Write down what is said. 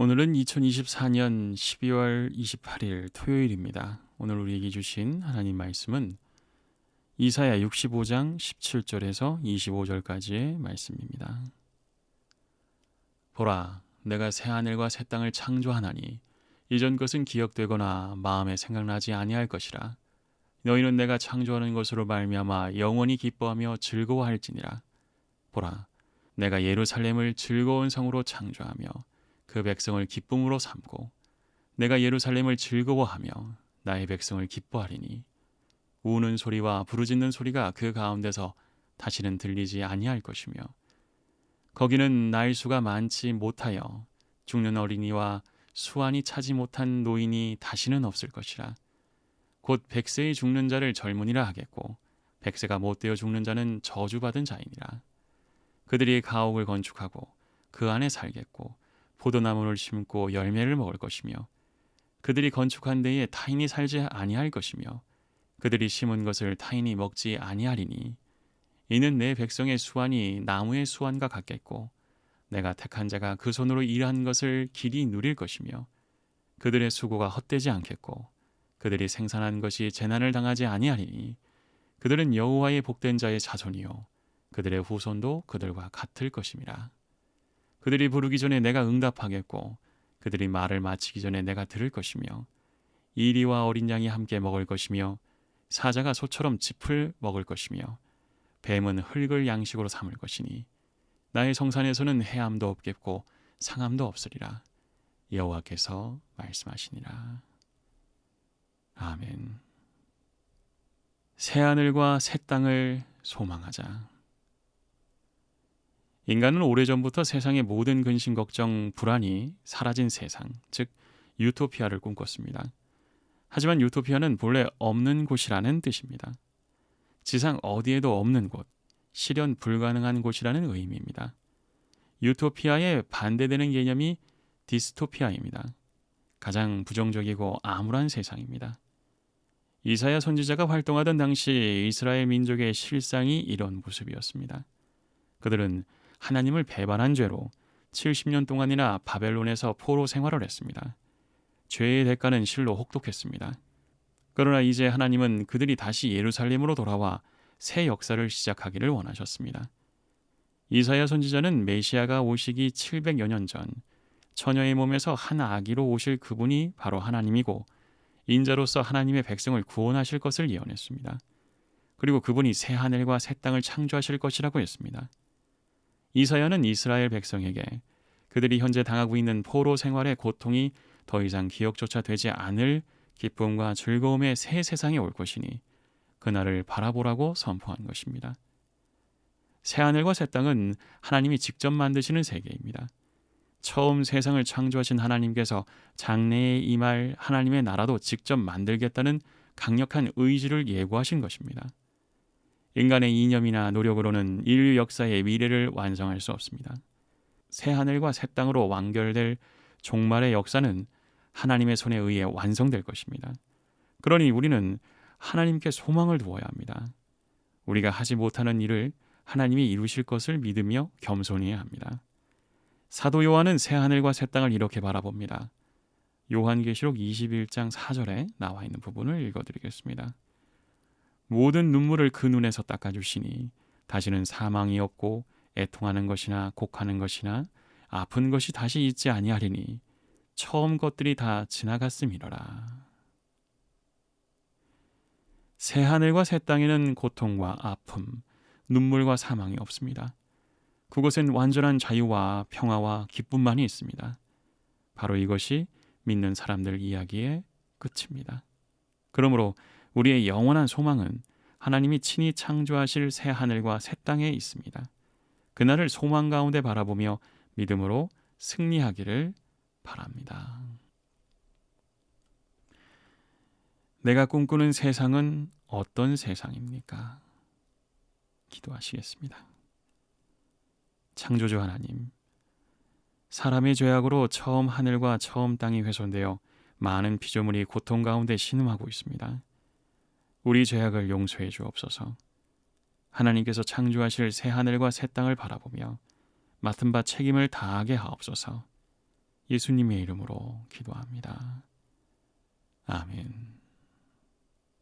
오늘은 2024년 12월 28일 토요일입니다. 오늘 우리에게 주신 하나님 말씀은 이사야 65장 17절에서 25절까지의 말씀입니다. 보라, 내가 새 하늘과 새 땅을 창조하나니 이전 것은 기억되거나 마음에 생각나지 아니할 것이라. 너희는 내가 창조하는 것으로 말미암아 영원히 기뻐하며 즐거워할지니라. 보라, 내가 예루살렘을 즐거운 성으로 창조하며 그 백성을 기쁨으로 삼고 내가 예루살렘을 즐거워하며 나의 백성을 기뻐하리니 우는 소리와 부르짖는 소리가 그 가운데서 다시는 들리지 아니할 것이며 거기는 날수가 많지 못하여 죽는 어린이와 수완이 차지 못한 노인이 다시는 없을 것이라. 곧 백세의 죽는 자를 젊은이라 하겠고 백세가 못되어 죽는 자는 저주받은 자이니라. 그들이 가옥을 건축하고 그 안에 살겠고 포도나무를 심고 열매를 먹을 것이며 그들이 건축한 데에 타인이 살지 아니할 것이며 그들이 심은 것을 타인이 먹지 아니하리니 이는 내 백성의 수완이 나무의 수완과 같겠고 내가 택한 자가 그 손으로 일한 것을 길이 누릴 것이며 그들의 수고가 헛되지 않겠고 그들이 생산한 것이 재난을 당하지 아니하리니 그들은 여호와의 복된 자의 자손이요 그들의 후손도 그들과 같을 것임이라 그들이 부르기 전에 내가 응답하겠고 그들이 말을 마치기 전에 내가 들을 것이며 이리와 어린 양이 함께 먹을 것이며 사자가 소처럼 짚을 먹을 것이며 뱀은 흙을 양식으로 삼을 것이니 나의 성산에서는 해함도 없겠고 상함도 없으리라. 여호와께서 말씀하시니라. 아멘. 새 하늘과 새 땅을 소망하자 인간은 오래전부터 세상의 모든 근심 걱정 불안이 사라진 세상, 즉 유토피아를 꿈꿨습니다. 하지만 유토피아는 본래 없는 곳이라는 뜻입니다. 지상 어디에도 없는 곳, 실현 불가능한 곳이라는 의미입니다. 유토피아에 반대되는 개념이 디스토피아입니다. 가장 부정적이고 암울한 세상입니다. 이사야 선지자가 활동하던 당시 이스라엘 민족의 실상이 이런 모습이었습니다. 그들은 하나님을 배반한 죄로 70년 동안이나 바벨론에서 포로 생활을 했습니다. 죄의 대가는 실로 혹독했습니다. 그러나 이제 하나님은 그들이 다시 예루살렘으로 돌아와 새 역사를 시작하기를 원하셨습니다. 이사야 선지자는 메시아가 오시기 700여 년 전 처녀의 몸에서 한 아기로 오실 그분이 바로 하나님이고 인자로서 하나님의 백성을 구원하실 것을 예언했습니다. 그리고 그분이 새 하늘과 새 땅을 창조하실 것이라고 했습니다. 이사야는 이스라엘 백성에게 그들이 현재 당하고 있는 포로 생활의 고통이 더 이상 기억조차 되지 않을 기쁨과 즐거움의 새 세상이 올 것이니 그날을 바라보라고 선포한 것입니다. 새 하늘과 새 땅은 하나님이 직접 만드시는 세계입니다. 처음 세상을 창조하신 하나님께서 장래에 임할 하나님의 나라도 직접 만들겠다는 강력한 의지를 예고하신 것입니다. 인간의 이념이나 노력으로는 인류 역사의 미래를 완성할 수 없습니다. 새 하늘과 새 땅으로 완결될 종말의 역사는 하나님의 손에 의해 완성될 것입니다. 그러니 우리는 하나님께 소망을 두어야 합니다. 우리가 하지 못하는 일을 하나님이 이루실 것을 믿으며 겸손해야 합니다. 사도 요한은 새 하늘과 새 땅을 이렇게 바라봅니다. 요한계시록 21장 4절에 나와 있는 부분을 읽어드리겠습니다. 모든 눈물을 그 눈에서 닦아주시니 다시는 사망이 없고 애통하는 것이나 곡하는 것이나 아픈 것이 다시 있지 아니하리니 처음 것들이 다 지나갔음이로라. 새 하늘과 새 땅에는 고통과 아픔, 눈물과 사망이 없습니다. 그곳엔 완전한 자유와 평화와 기쁨만이 있습니다. 바로 이것이 믿는 사람들 이야기의 끝입니다. 그러므로 우리의 영원한 소망은 하나님이 친히 창조하실 새 하늘과 새 땅에 있습니다. 그날을 소망 가운데 바라보며 믿음으로 승리하기를 바랍니다. 내가 꿈꾸는 세상은 어떤 세상입니까? 기도하시겠습니다. 창조주 하나님, 사람의 죄악으로 처음 하늘과 처음 땅이 훼손되어 많은 피조물이 고통 가운데 신음하고 있습니다. 우리 죄악을 용서해 주옵소서. 하나님께서 창조하실 새 하늘과 새 땅을 바라보며 맡은 바 책임을 다하게 하옵소서. 예수님의 이름으로 기도합니다. 아멘.